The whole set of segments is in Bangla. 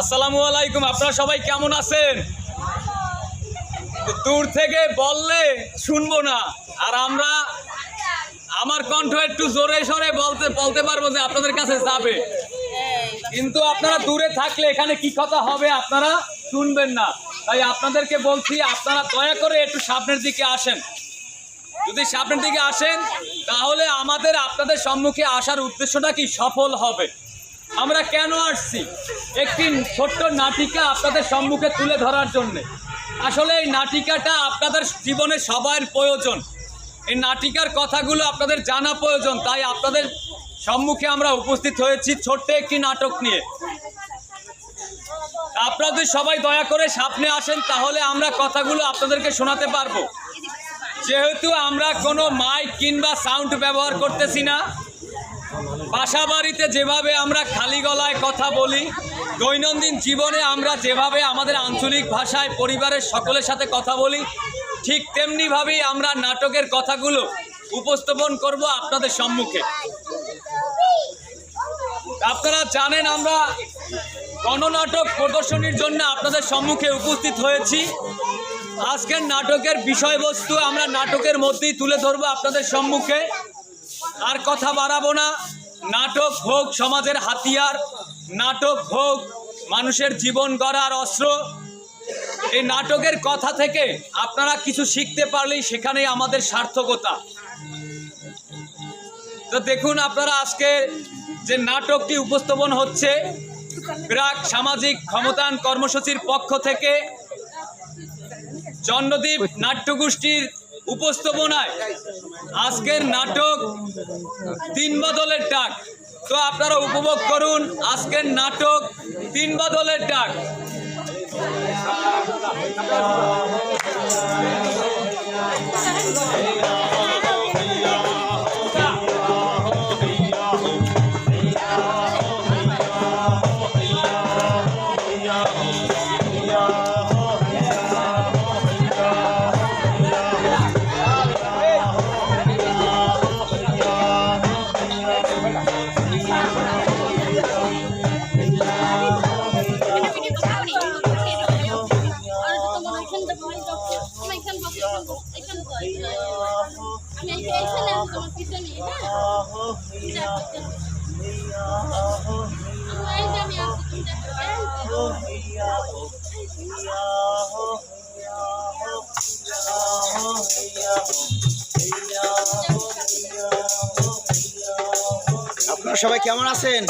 আসসালামু আলাইকুম, আপনারা সবাই কেমন আছেন? দূর থেকে বললে শুনব না। আর আমরা আমার কণ্ঠ একটু জোরে সরে বলতে বলতে পারব যে আপনাদের কাছে যাবে। কিন্তু আপনারা দূরে থাকলে এখানে কি কথা হবে আপনারা শুনবেন না। তাই আপনাদেরকে বলছি, আপনারা দয়া করে একটু সামনের দিকে আসেন। যদি সামনের দিকে আসেন, তাহলে আমাদের আপনাদের সম্মুখে আসার উদ্দেশ্যটা কি? সফল হবে। আমরা কেন আসছি? একটি ছোট্ট নাটিকা আপনাদের সম্মুখে তুলে ধরার জন্য। আসলে এই নাটিকাটা আপনাদের জীবনে সবার প্রয়োজন। এই নাটিকার কথাগুলো আপনাদের জানা প্রয়োজন, তাই আপনাদের সম্মুখে আমরা উপস্থিত হয়েছি ছোট্ট একটি নাটক নিয়ে। আপনাদের সবাই দয়া করে সামনে আসেন, তাহলে আমরা কথাগুলো আপনাদেরকে শোনাতে পারব। যেহেতু আমরা কোনো মাইক কিংবা সাউন্ড ব্যবহার করতেছি না বাসা বাড়িতে যেভাবে আমরা খালি গলায় কথা বলি, দৈনন্দিন জীবনে আমরা যেভাবে আমাদের আঞ্চলিক ভাষায় পরিবারের সকলের সাথে কথা বলি, ঠিক তেমনিভাবেই আমরা নাটকের কথাগুলো উপস্থাপন করব আপনাদের সম্মুখে। আপনারা জানেন আমরা গণনাটক প্রদর্শনীর জন্য আপনাদের সম্মুখে উপস্থিত হয়েছি। আজকের নাটকের বিষয়বস্তু আমরা নাটকের মধ্যেই তুলে ধরবো আপনাদের সম্মুখে। আর কথা বাড়াবো না। নাটক হোক সমাজের হাতিয়ার, নাটক হোক মানুষের জীবন গড়ার অস্ত্র। এই নাটকের কথা থেকে আপনারা কিছু শিখতে পারলেই সেখানেই আমাদের সার্থকতা। তো দেখুন আপনারা আজকে যে নাটকটি উপস্থাপন হচ্ছে প্রাক সামাজিক ক্ষমতায়ন কর্মসূচির পক্ষ থেকে চন্দ্রদ্বীপ নাট্যগোষ্ঠীর উপস্থাপনায় আজকের নাটক তিন বদলের ডাক। তো আপনারা উপভোগ করুন আজকের নাটক তিন বদলের ডাক। আমি আপনারা সবাই কেমন আছেন?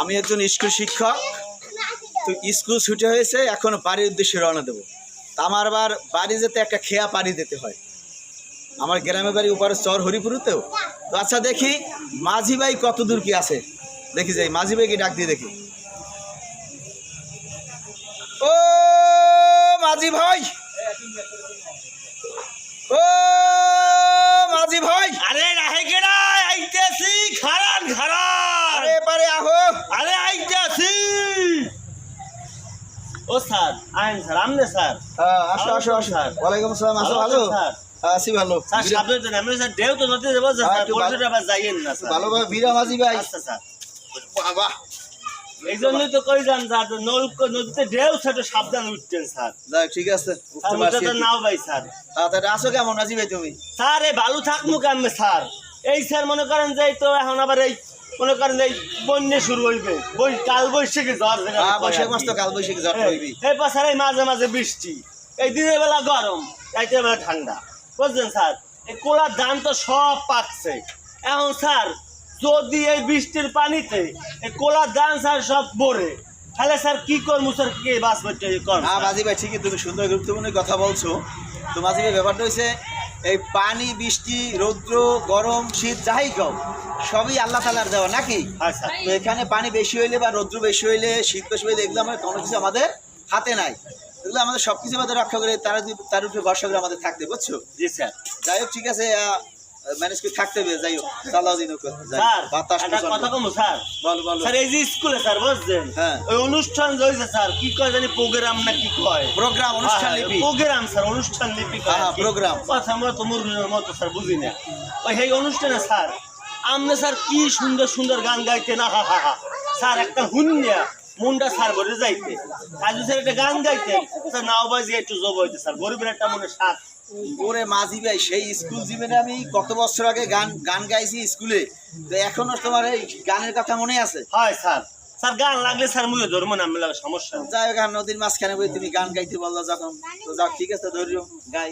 আমি একজন স্কুল শিক্ষক। তো স্কুল ছুটি হয়েছে, এখন বাড়ির উদ্দেশ্যে রওনা দেবো। তা আমার আবার বাড়ি যেতে একটা খেয়া পাড়ি দিতে হয়। আমার গ্রামের বাড়ি উপরে চর হরিপুরতেও। তো আচ্ছা দেখি, মাঝি ভাই কত দূর কি আছে? দেখি যাই, মাঝি ভাইকে ডাক দিয়ে দেখি। ও মাঝি ভাই! ও মাঝি ভাই! ও স্যার আইন স্যার আমনে স্যার। আসো আসো আসো। স্যার। ওয়ালাইকুম আসসালাম আসো ভালো ভালো আছেন, স্যার? আছি ভালো। স্যার সাবধানে যান আমি স্যার দেও তো নদী দেবো স্যার একটু আবার যাইয়েন না স্যার। ভালোভাবে বীরা মাঝি ভাই। আচ্ছা স্যার। বাবা। এই জন্যই তো কই যান স্যার নৌকো নদীতে ঢেউ ছোট সাবধান উঠতেন স্যার। যাক ঠিক আছে নাও ভাই স্যার। হ্যাঁ, তাহলে আসো কেমন ভাই তুমি? স্যার এই ভালো থাকমু কেমনে স্যার? এই স্যার মনে করেন যে তো এখন আবার এই মনে করেন এই বন্যা শুরু হইবে। বই কাল বৈশাখী জ্বর যেটা হ্যাঁ বৈশাখ মাস তো কাল বৈশাখী ঝড় এই- হইবি এই পাশার এই মাঝে মাঝে বৃষ্টি। এই দিনের বেলা গরম রাইতের বেলা ঠান্ডা। বুঝলেন স্যার? এই কোলার ধান তো সব পাকছে। এখন স্যার যদি এই বৃষ্টির পানিতে এই কোলার ধান স্যার সব ভরে তাহলে স্যার কি করব স্যার? কি বাস করতে কর হ্যাঁ মাঝি ভাই ঠিকই তুমি সুন্দর গুরুত্বপূর্ণ কথা বলছো। তো মাঝি ভাই ব্যাপারটা হয়েছে এই পানি বৃষ্টি রৌদ্র গরম শীত যাই কম সবই আল্লাহ তালার দেওয়া নাকি? হ্যাঁ তো এখানে পানি বেশি হইলে বা রৌদ্র বেশি হইলে শীত বেশি হইলে এগুলো আমাদের কোনো কিছু আমাদের হাতে নাই। এগুলো আমাদের সব কিছু আমাদের রক্ষা করে তারা তার উপরে ভরসা করে আমাদের থাকতে বুঝছ? জি স্যার। যাই হোক ঠিক আছে ম্যানেজ করে থাকতে হবে যাই হোক। চালাও দিন বাতাস কথা কমু স্যার। বল বল। স্যার এই যে স্কুলে স্যার বুঝছেন? হ্যাঁ। ওই অনুষ্ঠান স্যার কি কয় জানি প্রোগ্রাম না কি কয়? প্রোগ্রাম অনুষ্ঠান লিপি। প্রোগ্রাম স্যার অনুষ্ঠান লিপি হ্যাঁ, program। কথা আমরা তো মুরগির মতো স্যার বুঝি না। ওই সেই অনুষ্ঠানে স্যার আপনি স্যার কি সুন্দর সুন্দর গান গাইতে না হা হা হা। স্যার একটা হুন্যা। মুন্ডা স্যার ভরে যাইতে। কাজু স্যার একটা গান গাইতেন স্যার নাও বাজি একটু জব হইতে স্যার। গরিবের একটা মনে সাত ওরে মাঝি ভাই সেই স্কুল জীবনে আমি কত বছর আগে গান গান গাইছি স্কুলে। তো এখনও তোমার এই গানের কথা মনে আছে? হয় স্যার। স্যার গান লাগলে স্যার মুয়ে ধরবো না আমি লাগে সমস্যা যাই হোক আর নদীর মাঝখানে বই তুমি গান গাইতে বলল যখন। তো যাক ঠিক আছে ধৈর্য গাই।